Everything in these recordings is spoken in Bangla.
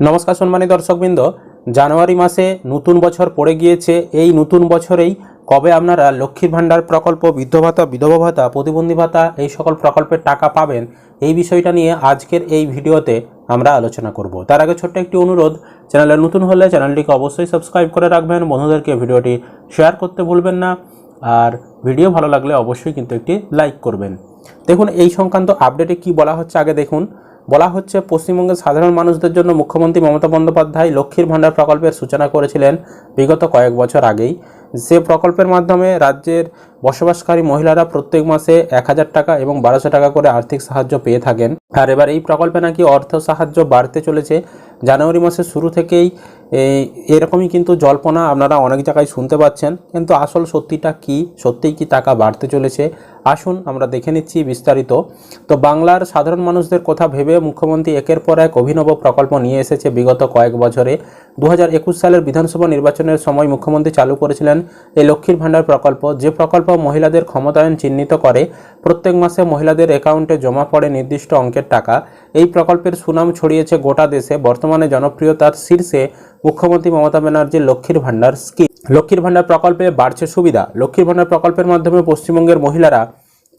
নমস্কার সম্মানী দর্শকবৃন্দ, জানুয়ারি মাসে নতুন বছর পড়ে গিয়েছে। এই নতুন বছরেই কবে আপনারা লক্ষ্মীর ভাণ্ডার প্রকল্প বৃদ্ধ ভাতা বিধবা ভাতা, প্রতিবন্ধী ভাতা, এই সকল প্রকল্পের টাকা পাবেন, এই বিষয়টা নিয়ে আজকের এই ভিডিওতে আমরা আলোচনা করব। তার আগে ছোট্ট একটি অনুরোধ, চ্যানেলে নতুন হলে চ্যানেলটিকে অবশ্যই সাবস্ক্রাইব করে রাখবেন, বন্ধুদেরকে ভিডিওটি শেয়ার করতে ভুলবেন না, আর ভিডিও ভালো লাগলে অবশ্যই কিন্তু একটি লাইক করবেন। দেখুন, এই সংক্রান্ত আপডেটে কি বলা হচ্ছে, আগে দেখুন। বলা হচ্ছে পশ্চিমবঙ্গের সাধারণ মানুষদের জন্য মুখ্যমন্ত্রী মমতা বন্দ্যোপাধ্যায় লক্ষ্মীর ভাণ্ডার প্রকল্পের সূচনা করেছিলেন বিগত কয়েক বছর আগেই। যে প্রকল্পের মাধ্যমে রাজ্যের বসবাসকারী মহিলারা প্রত্যেক মাসে এক হাজার টাকা এবং বারোশো টাকা করে আর্থিক সাহায্য পেয়ে থাকেন। আর এবার এই প্রকল্পে নাকি অর্থ সাহায্য বাড়তে চলেছে। জানুয়ারি মাসের শুরু থেকেই এরকমই কিন্তু জল্পনা আপনারা অনেক জায়গায় শুনতে পাচ্ছেন। কিন্তু আসল সত্যিটা কি? সত্যিই কি টাকা বাড়তে চলেছে? আসুন আমরা দেখে নিচ্ছি বিস্তারিত। তো বাংলার সাধারণ মানুষদের কথা ভেবে মুখ্যমন্ত্রী একের পর এক অভিনব প্রকল্প নিয়ে এসেছে বিগত কয়েক বছরে। দু হাজার একুশ সালের বিধানসভা নির্বাচনের সময় মুখ্যমন্ত্রী চালু করেছিলেন এই লক্ষ্মীর ভাণ্ডার প্রকল্প। যে প্রকল্প মহিলাদের ক্ষমতায়ন চিহ্নিত করে, প্রত্যেক মাসে মহিলাদের অ্যাকাউন্টে জমা পড়ে নির্দিষ্ট অঙ্কের টাকা। এই প্রকল্পের সুনাম ছড়িয়েছে গোটা দেশে। বর্তমানে জনপ্রিয়তার শীর্ষে মুখ্যমন্ত্রী মমতা ব্যানার্জির লক্ষ্মীর ভাণ্ডার স্কিম। লক্ষ্মীর ভাণ্ডার প্রকল্পে বাড়ছে সুবিধা। লক্ষ্মীর ভাণ্ডার প্রকল্পের মাধ্যমে পশ্চিমবঙ্গের মহিলারা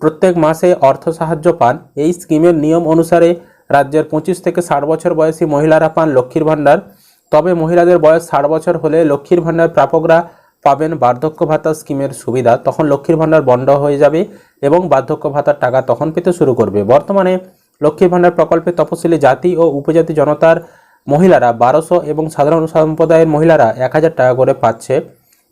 প্রত্যেক মাসে অর্থ সাহায্য পান। এই স্কিমের নিয়ম অনুসারে রাজ্যের পঁচিশ থেকে ষাট বছর বয়সী মহিলারা পান লক্ষ্মীর ভাণ্ডার। তবে মহিলাদের বয়স ষাট বছর হলে লক্ষ্মীর ভাণ্ডার প্রাপকরা পাবেন বার্ধক্য ভাতা স্কিমের সুবিধা। তখন লক্ষ্মীর ভাণ্ডার বন্ধ হয়ে যাবে এবং বার্ধক্য ভাতার টাকা তখন পেতে শুরু করবে। বর্তমানে লক্ষ্মীর ভাণ্ডার প্রকল্পে তপশিলি জাতি ও উপজাতি জনতার মহিলারা বারোশো এবং সাধারণ সম্প্রদায়ের মহিলারা এক হাজার টাকা করে পাচ্ছে।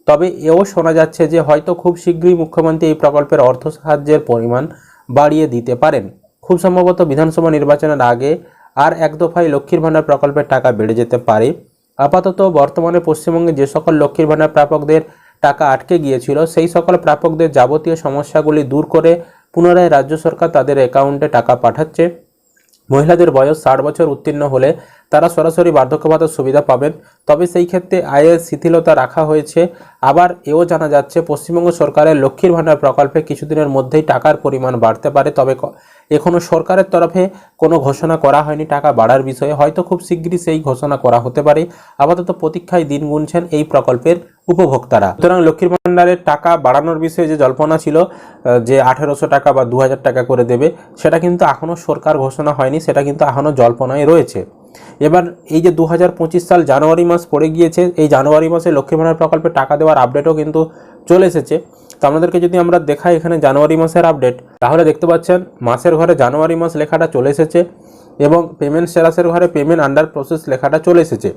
তবে এও শোনা যাচ্ছে যে হয়তো খুব শীঘ্রই মুখ্যমন্ত্রী এই প্রকল্পের অর্থ সাহায্যের পরিমাণ বাড়িয়ে দিতে পারেন। খুব সম্ভবত বিধানসভা নির্বাচনের আগে আর এক দফায় লক্ষ্মীর ভাণ্ডার প্রকল্পের টাকা বেড়ে যেতে পারে। আপাতত বর্তমানে পশ্চিমবঙ্গে যে সকল লক্ষ্মীর ভাণ্ডার প্রাপকদের টাকা আটকে গিয়েছিল, সেই সকল প্রাপকদের যাবতীয় সমস্যাগুলি দূর করে পুনরায় রাজ্য সরকার তাদের অ্যাকাউন্টে টাকা পাঠাচ্ছে। মহিলাদের বয়স ষাট বছর উত্তীর্ণ হলে তারা সরাসরি বার্ধক্য ভাতার সুবিধা পাবেন। তবে সেই ক্ষেত্রে আয়ের শিথিলতা রাখা হয়েছে। আবার এও জানা যাচ্ছে, পশ্চিমবঙ্গ সরকারের লক্ষ্মীর ভাণ্ডার প্রকল্পে কিছুদিনের মধ্যেই টাকার পরিমাণ বাড়তে পারে। তবে ক- এখনও সরকারের তরফে কোনো ঘোষণা করা হয়নি টাকা বাড়ার বিষয়ে। হয়তো খুব শীঘ্রই সেই ঘোষণা করা হতে পারে। আপাতত প্রতীক্ষায় দিন গুনছেন এই প্রকল্পের উপভোক্তারা। সুতরাং লক্ষ্মীর ভাণ্ডারের টাকা বাড়ানোর বিষয়ে যে জল্পনা ছিল যে আঠেরোশো টাকা বা দু হাজার টাকা করে দেবে, সেটা কিন্তু এখনও সরকার ঘোষণা হয়নি। সেটা কিন্তু এখনও জল্পনায় রয়েছে। এবার এই যে দু হাজার পঁচিশ সাল জানুয়ারি মাস পড়ে গিয়েছে, এই জানুয়ারি মাসে লক্ষ্মী ভাণ্ডার প্রকল্পে টাকা দেওয়ার আপডেটও কিন্তু চলে এসেছে। তো আপনাদেরকে যদি আমরা দেখাই এখানে জানুয়ারি মাসের আপডেট তাহলে দেখতে পাচ্ছেন মাসের ঘরে জানুয়ারি মাস লেখাটা চলে এসেছে এবং পেমেন্ট স্ট্যাটাসের ঘরে পেমেন্ট আন্ডার প্রসেস লেখাটা চলে এসেছে।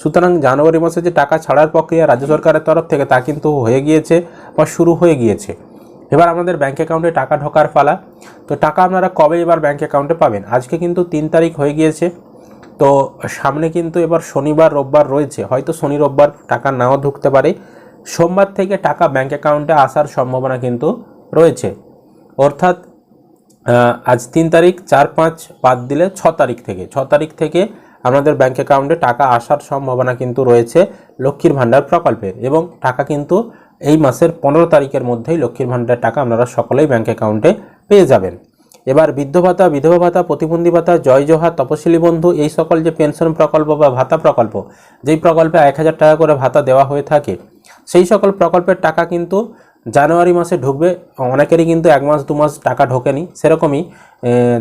সুতরাং জানুয়ারি মাসে যে টাকা ছাড়ার প্রক্রিয়া রাজ্য সরকারের তরফ থেকে তা কিন্তু হয়ে গিয়েছে বা শুরু হয়ে গিয়েছে। এবার আমাদের ব্যাঙ্ক অ্যাকাউন্টে টাকা ঢোকার পালা। তো টাকা আপনারা কবে এবার ব্যাঙ্ক অ্যাকাউন্টে পাবেন? আজকে কিন্তু তিন তারিখ হয়ে গিয়েছে। তো সামনে কিন্তু এবার শনিবার, রোববার রয়েছে। হয়তো শনি, রোববার টাকা নাও ঢুকতে পারে। সোমবার থেকে টাকা ব্যাঙ্ক অ্যাকাউন্টে আসার সম্ভাবনা কিন্তু রয়েছে। অর্থাৎ আজ তিন তারিখ, চার পাঁচ বাদ দিলে ছ তারিখ থেকে। ছ তারিখ থেকে আমাদের ব্যাঙ্ক অ্যাকাউন্টে টাকা আসার সম্ভাবনা কিন্তু রয়েছে লক্ষ্মীর ভাণ্ডার প্রকল্পের এবং টাকা কিন্তু এই মাসের পনেরো তারিখের মধ্যেই লক্ষ্মীর ভাণ্ডার টাকা আপনারা সকলেই ব্যাঙ্ক অ্যাকাউন্টে পেয়ে যাবেন। এবার বৃদ্ধ ভাতা, বিধবা ভাতা, প্রতিবন্ধী ভাতা, জয় জোহার, তপশিলি বন্ধু, এই সকল যে পেনশন প্রকল্প বা ভাতা প্রকল্প, যেই প্রকল্পে এক হাজার টাকা করে ভাতা দেওয়া হয়ে থাকে, সেই সকল প্রকল্পের টাকা কিন্তু জানুয়ারি মাসে ঢুকবে। অনেকেরই কিন্তু এক মাস, দু মাস টাকা ঢোকেনি। সেরকমই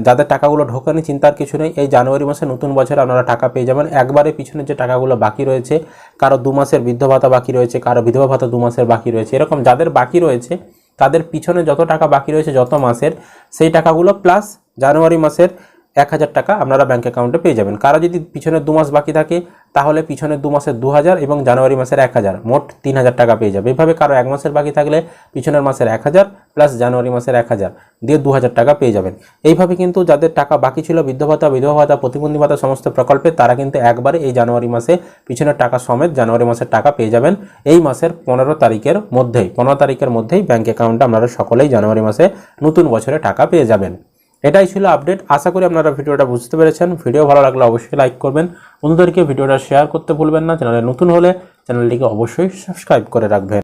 যাদের টাকাগুলো ঢোকেনি, চিন্তার কিছু নেই। এই জানুয়ারি মাসে নতুন বছরে আপনারা টাকা পেয়ে যাবেন। একবারে পিছনে যে টাকাগুলো বাকি রয়েছে, কারও দু মাসের বৃদ্ধ ভাতা বাকি রয়েছে, কারও বিধবা ভাতা দু মাসের বাকি রয়েছে, এরকম যাদের বাকি রয়েছে তাদের পিছনে যত টাকা বাকি রয়েছে যত মাসের সেই টাকাগুলো প্লাস জানুয়ারি মাসের এক হাজার টাকা আপনারা ব্যাঙ্ক অ্যাকাউন্টে পেয়ে যাবেন। কারও যদি পিছনে দু মাস বাকি থাকে, তাহলে পিছনের দু মাসের দু হাজার এবং জানুয়ারি মাসের এক হাজার, মোট তিন হাজার টাকা পেয়ে যাবে। এভাবে কারও এক মাসের বাকি থাকলে পিছনের মাসের এক হাজার প্লাস জানুয়ারি মাসের এক হাজার দিয়ে দু হাজার টাকা পেয়ে যাবেন। এইভাবে কিন্তু যাদের টাকা বাকি ছিল, বৃদ্ধ ভাতা, বিধবা ভাতা, প্রতিবন্ধী ভাতা, সমস্ত প্রকল্পে, তারা কিন্তু একবারে এই জানুয়ারি মাসে পিছনের টাকা সমেত জানুয়ারি মাসের টাকা পেয়ে যাবেন। এই মাসের পনেরো তারিখের মধ্যেই, পনেরো তারিখের মধ্যেই ব্যাঙ্ক অ্যাকাউন্টে আপনারা সকলেই জানুয়ারি মাসে নতুন বছরে টাকা পেয়ে যাবেন। এটাই ছিল আপডেট আশা করি আপনারা ভিডিওটা বুঝতে পেরেছেন। ভিডিও ভালো লাগলে অবশ্যই লাইক করবেন। বন্ধুদেরকে ভিডিওটা শেয়ার করতে ভুলবেন না। চ্যানেলে নতুন হলে চ্যানেলটিকে অবশ্যই সাবস্ক্রাইব করে রাখবেন।